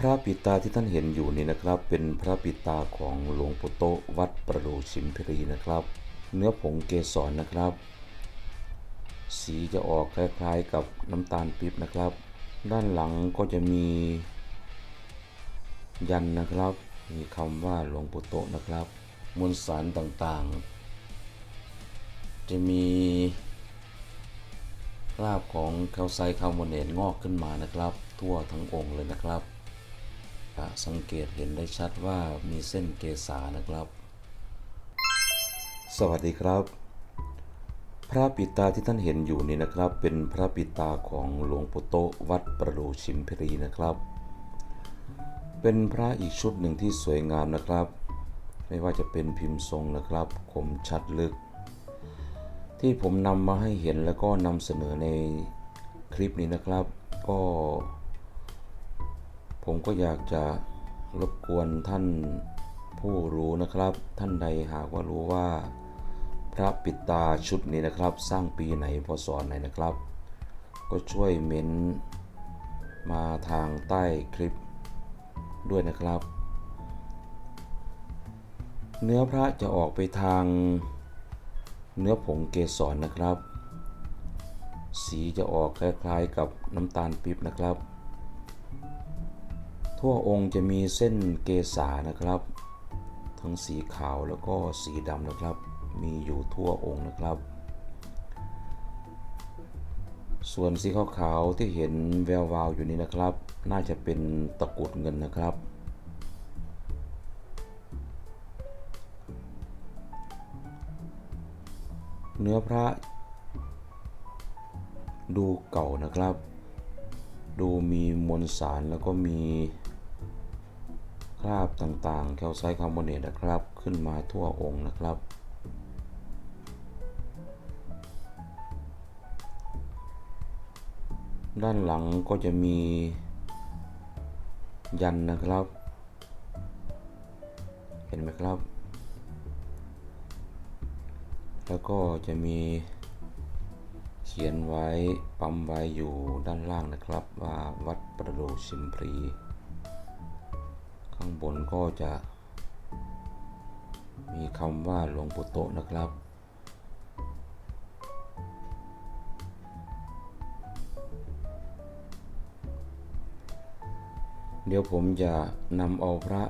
พระปิตาที่ท่านเห็นอยู่นี่นะครับ เป็นพระปิตาของหลวงปู่โตวัดประดูชิมพรีนะครับ เนื้อผงเกสรนะครับ สีจะออกคล้ายๆกับน้ำตาลปิ๊บนะครับ ด้านหลังก็จะมี ยันนะครับ มีคำว่าหลวงปู่โตนะครับ มวลสารต่างๆ จะมีราบของแคลไซคาร์บอเนตงอกขึ้นมานะครับ ทั่วทั้งองค์เลยนะครับะสังเกตเห็นได้ชัดว่ามีเส้นเกษานะครับ สวัสดีครับ พระปิตาที่ท่านเห็นอยู่นี่นะครับ เป็นพระปิตาของหลวงปู่โตวัดประดูชิมพรีนะครับ เป็นพระอีกชุดหนึ่งที่สวยงามนะครับ ไม่ว่าจะเป็นพิมพ์ทรงนะครับคมชัดลึก ที่ผมนำมาให้เห็นแล้วก็นำเสนอในคลิปนี้นะครับ ก็ ผมก็อยากจะรบกวนท่านผู้รู้นะครับ ท่านใดหากว่ารู้ว่า พระปิตาชุดนี้นะครับ สร้างปีไหนพศไหนนะครับ ก็ช่วยเม้นมาทางใต้คลิปด้วยนะครับ เนื้อพระจะออกไปทางเนื้อผงเกสรนะครับ สีจะออกคล้ายๆกับน้ำตาลปิ๊บนะครับ ทั่วองค์จะมีเส้นเกษานะครับ ทั้งสีขาวแล้วก็สีดำนะครับ มีอยู่ทั่วองค์นะครับ ส่วนสีขาวๆที่เห็นแวววาวอยู่นี้นะครับ น่าจะเป็นตะกุดเงินนะครับ เนื้อพระดูเก่านะครับ ดูมีมวลสารแล้วก็มีคราบต่างๆ แคลไซต์คาร์บอเนตนะครับ ขึ้นมาทั่วองค์นะครับ ด้านหลังก็จะมียันนะครับ เห็นไหมครับ แล้วก็จะมี เขียนไว้ปั๊มไว้อยู่ด้านล่างนะครับ ว่าวัดประดูชิมพรี ข้างบนก็จะ มีคำว่าหลวงปู่โตนะครับเดี๋ยวผมจะนำเอาพระ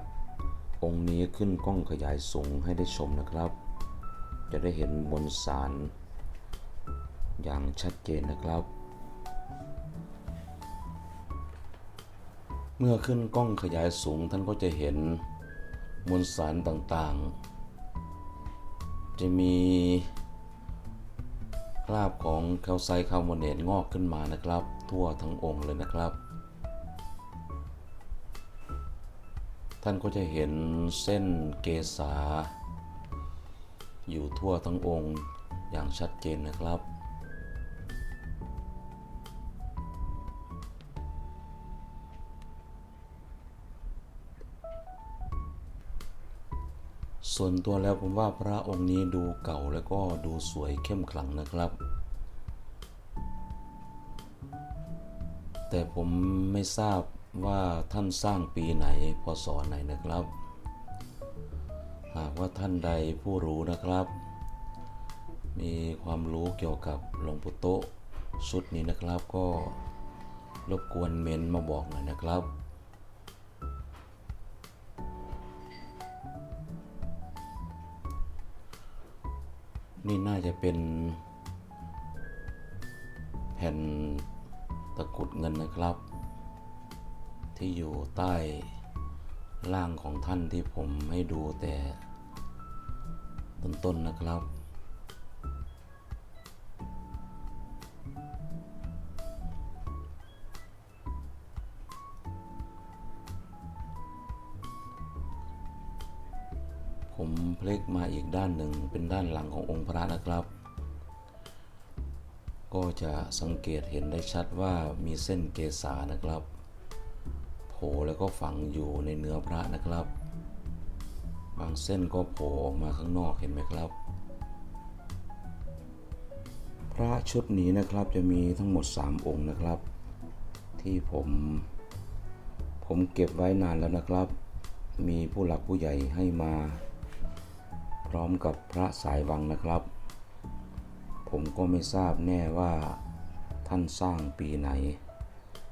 องค์นี้ขึ้นกล้องขยายสูงให้ได้ชมนะครับ จะได้เห็นมวลสาร อย่างชัดเจนนะครับ เมื่อขึ้นกล้องขยายสูงท่านก็จะเห็นมวลสารต่างๆ จะมีคราบของแคลไซคาร์บอเนตงอกขึ้นมานะครับ ทั่วทั้งองค์เลยนะครับ ท่านก็จะเห็นเส้นเกษาอยู่ทั่วทั้งองค์อย่างชัดเจนนะครับ ส่วนตัวแล้วผมว่าพระองค์นี้ดูเก่าแล้วก็ดูสวยเข้มขลังนะครับ แต่ผมไม่ทราบว่าท่านสร้างปีไหนพศไหนนะครับ หากว่าท่านใดผู้รู้นะครับ มีความรู้เกี่ยวกับหลวงปู่โตชุดนี้นะครับก็รบกวนเมนมาบอกหน่อยนะครับ นี่น่าจะเป็น แผ่นตะกุดเงินนะครับ ที่อยู่ใต้ล่างของท่านที่ผมให้ดูแต่ต้นๆนนะครับ ผมพลิกมาอีกด้านหนึ่งเป็นด้านหลังขององค์พระนะครับ ก็จะสังเกตเห็นได้ชัดว่ามีเส้นเกษานะครับ โผล่แล้วก็ฝังอยู่ในเนื้อพระนะครับ บางเส้นก็โผล่ออกมาข้างนอกเห็นไหมครับ พระชุดนี้นะครับจะมีทั้งหมด 3 องค์นะครับ ที่ผมผมเก็บไว้นานแล้วนะครับ มีผู้หลักผู้ใหญ่ให้มา พร้อมกับพระสายวังนะครับ ผมก็ไม่ทราบแน่ว่าท่านสร้างปีไหน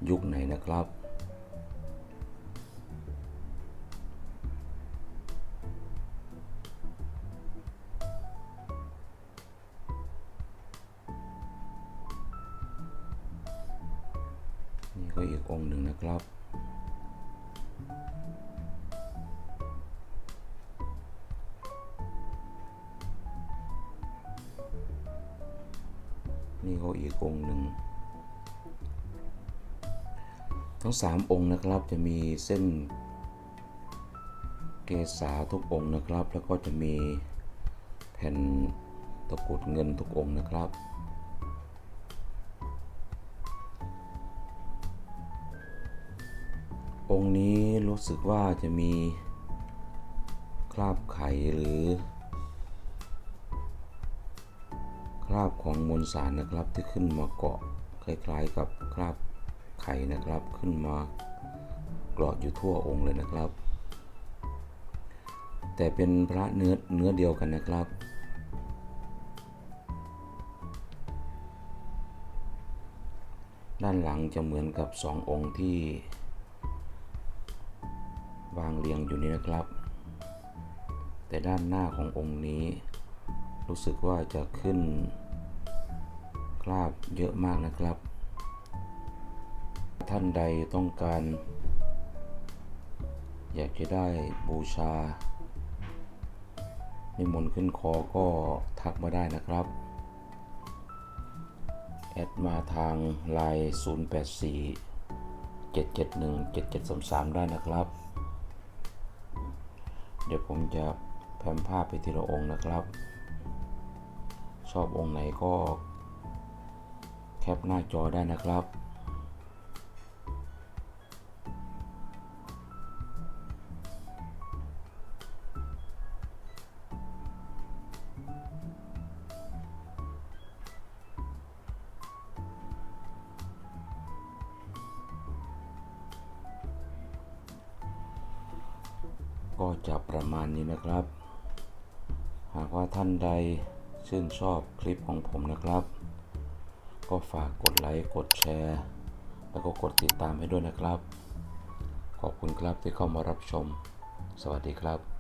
ยุคไหนนะครับ นี่ก็อีกองค์หนึ่งนะครับ นี่ก็อีกองค์หนึ่ง ทั้งสามองค์นะครับจะมีเส้นเกษาทุกองค์นะครับ แล้วก็จะมีแผ่นตะกรุดเงินทุกองค์นะครับองค์นี้รู้สึกว่าจะมีคราบไข่หรือ คราบของมวลสารนะครับที่ขึ้นมาเกาะคล้ายๆกับคราบไข่นะครับขึ้นมาเกาะอยู่ทั่วองค์เลยนะครับ แต่เป็นพระเนื้อเนื้อเดียวกันนะครับ ด้านหลังจะเหมือนกับสององค์ที่วางเรียงอยู่นี้นะครับ แต่ด้านหน้าขององค์นี้ รู้สึกว่าจะขึ้นคราบเยอะมากนะครับ ท่านใดต้องการ อยากจะได้บูชานิมนต์ขึ้นคอก็ทักมาได้นะครับ แอดมาทางไลน์084 771 7733 ได้นะครับ เดี๋ยวผมจะแพมภาพไปทีละองค์นะครับ ชอบองค์ไหนก็แคปหน้าจอได้นะครับ ก็จะประมาณนี้นะครับ หากว่าท่านใด ชื่นชอบคลิปของผมนะครับ ก็ฝากกดไลค์กดแชร์ แล้วก็กดติดตามให้ด้วยนะครับ ขอบคุณครับที่เข้ามารับชม สวัสดีครับ